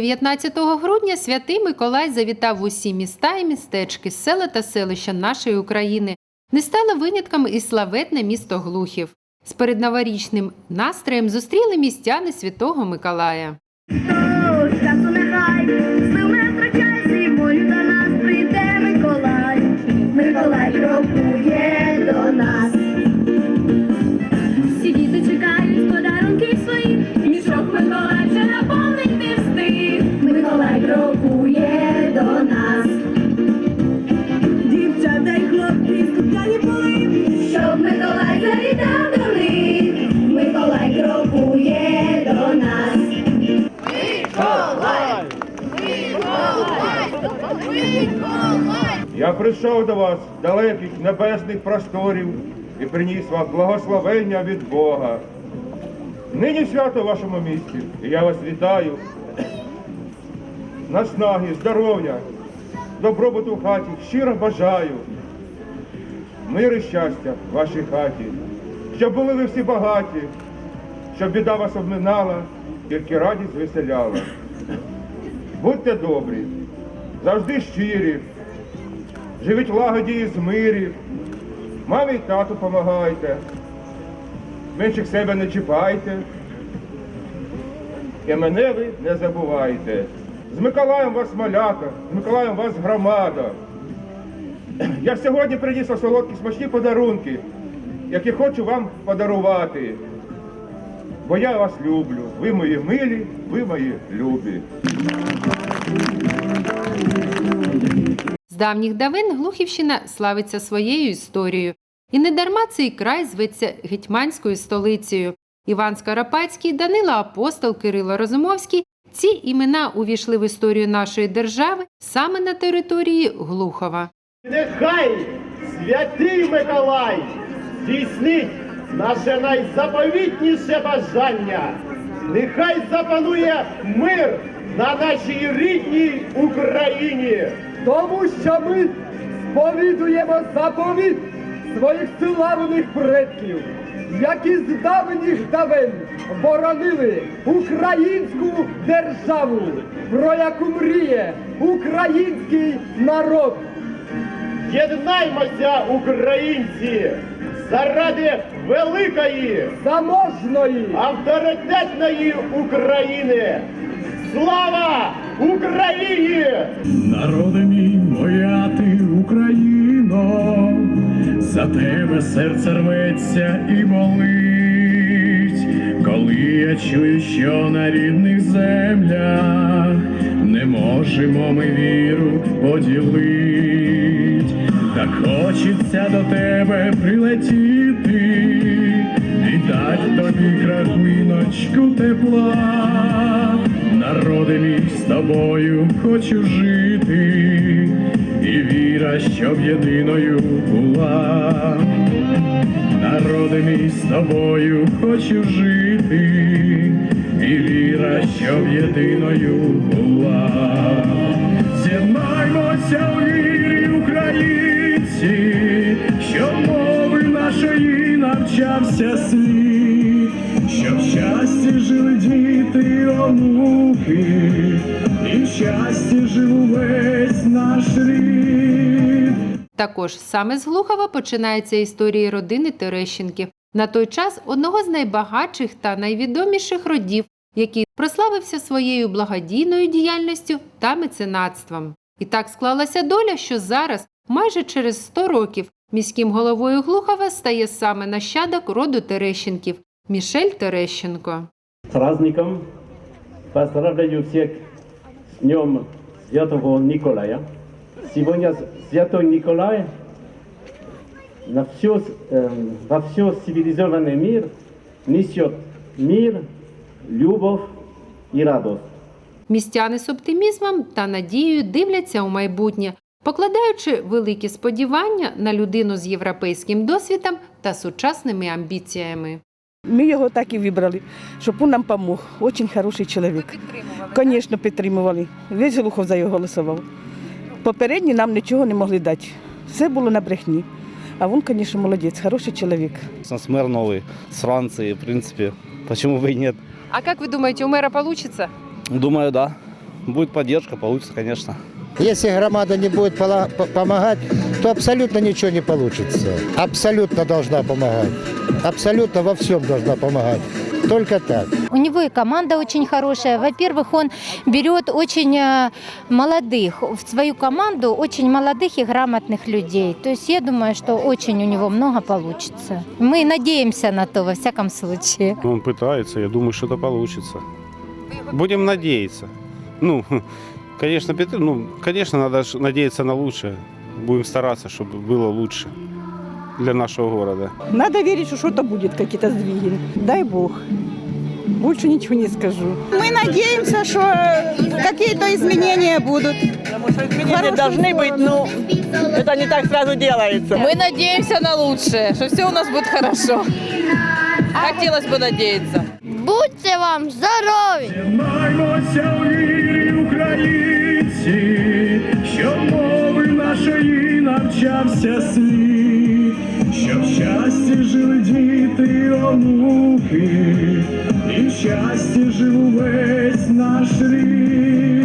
19 грудня святий Миколай завітав в усі міста і містечки, села та селища нашої України. Не стало винятком і славетне місто Глухів. З передноворічним настроєм зустріли містяни святого Миколая. Я прийшов до вас далеких небесних просторів і приніс вам благословення від Бога. Нині свято в вашому місті, і я вас вітаю. Наснаги, здоров'я, добробуту в хаті щиро бажаю. Мир і щастя в вашій хаті, щоб були ви всі багаті, щоб біда вас обминала, тільки радість веселяла. Будьте добрі, завжди щирі, живіть в лагоді і змирі, мамі й тату помагайте, менших себе не чіпайте, і мене ви не забувайте. З Миколаєм вас малята, з Миколаєм вас громада. Я сьогодні приніс вам солодкі смачні подарунки, які хочу вам подарувати. Бо я вас люблю, ви мої милі, ви мої любі. Давніх давин Глухівщина славиться своєю історією. І недарма цей край зветься гетьманською столицею. Іван Скоропадський, Данило Апостол, Кирило Розумовський ці імена увійшли в історію нашої держави саме на території Глухова. Нехай святий Миколай здійснить наше найзаповітніше бажання. Нехай запанує мир на нашій рідній Україні. Тому що ми сповідуємо заповіт своїх славних предків, які з давніх давен боронили українську державу, про яку мріє український народ. Єднаймося, українці, заради великої, заможної, авторитетної України. Слава Україні! Народи мій, моя ти Україно, за тебе серце рветься і болить, коли я чую, що на рідних землях не можемо ми віру поділить, так хочеться до тебе прилетіти і дать тобі краплиночку тепла. Народи мій з тобою хочу жити, і віра, щоб єдиною була. Народи мій з тобою хочу жити, і віра, щоб єдиною була. З'єднаймося у вірі, українці, щоб мови нашої навчався світ, щоб в щасті жили діти, онуки, і в щасті жив увесь наш рід. Також саме з Глухова починається історія родини Терещенків. На той час одного з найбагатших та найвідоміших родів, який прославився своєю благодійною діяльністю та меценатством. І так склалася доля, що зараз, майже через 100 років, міським головою Глухова стає саме нащадок роду Терещенків Мішель Терещенко. праздником. Поздравляю всех с Днем Святого Николая. Сегодня Святой Николай на все, эм, во все цивилизованный мир несет мир, любовь и радость. Містяни з оптимізмом та надією дивляться у майбутнє, покладаючи великі сподівання на людину з європейським досвідом та сучасними амбіціями. Ми його так і вибрали, щоб він нам допомог. Дуже хороший чоловік. Звісно, підтримували. Весь Глухов за його голосував. Попередні нам нічого не могли дати. Все було на брехні. А він, звісно, молодець, хороший чоловік. У нас мэр новый с Франции, в принципе, почему бы и нет. А як ви думаєте, у мера вийде? Думаю, да. будет поддержка, получится, конечно. Если громада не будет пола- по- помогать, то абсолютно ничего не получится. Абсолютно должна помогать. Абсолютно во всем должна помогать. Только так. У него и команда очень хорошая. Во-первых, он берет очень э, молодых в свою команду, очень молодых и грамотных людей. То есть я думаю, что очень у него много получится. Мы надеемся на то, во всяком случае. Он пытается, я думаю, что это получится. Будем надеяться. Ну, конечно, Петр, ну, конечно, надо надеяться на лучшее. Будем стараться, чтобы было лучше для нашего города. Надо верить, что что-то будет, какие-то сдвиги. Дай Бог. Больше ничего не скажу. Мы надеемся, что какие-то изменения будут. Изменения должны быть, но это не так сразу делается. Мы надеемся на лучшее, что все у нас будет хорошо. Хотелось бы надеяться. Будьте вам здорові! Єднаймося у вірі, українці, щоб мови нашої навчався світ, Щоб в щасті жили діти онуки, і в щасті жив увесь наш рід.